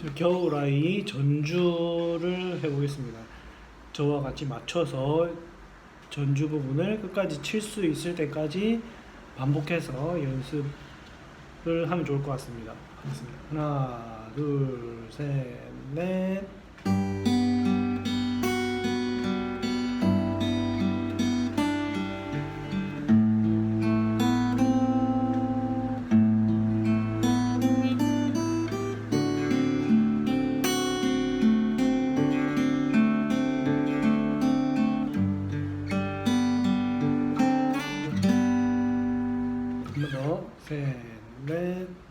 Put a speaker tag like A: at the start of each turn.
A: 저 겨울 아이 전주를 해보겠습니다. 저와 같이 맞춰서 전주 부분을 끝까지 칠 수 있을 때까지 반복해서 연습을 하면 좋을 것 같습니다. 하나, 둘, 셋, 넷. 한 번 더, 셋, 넷.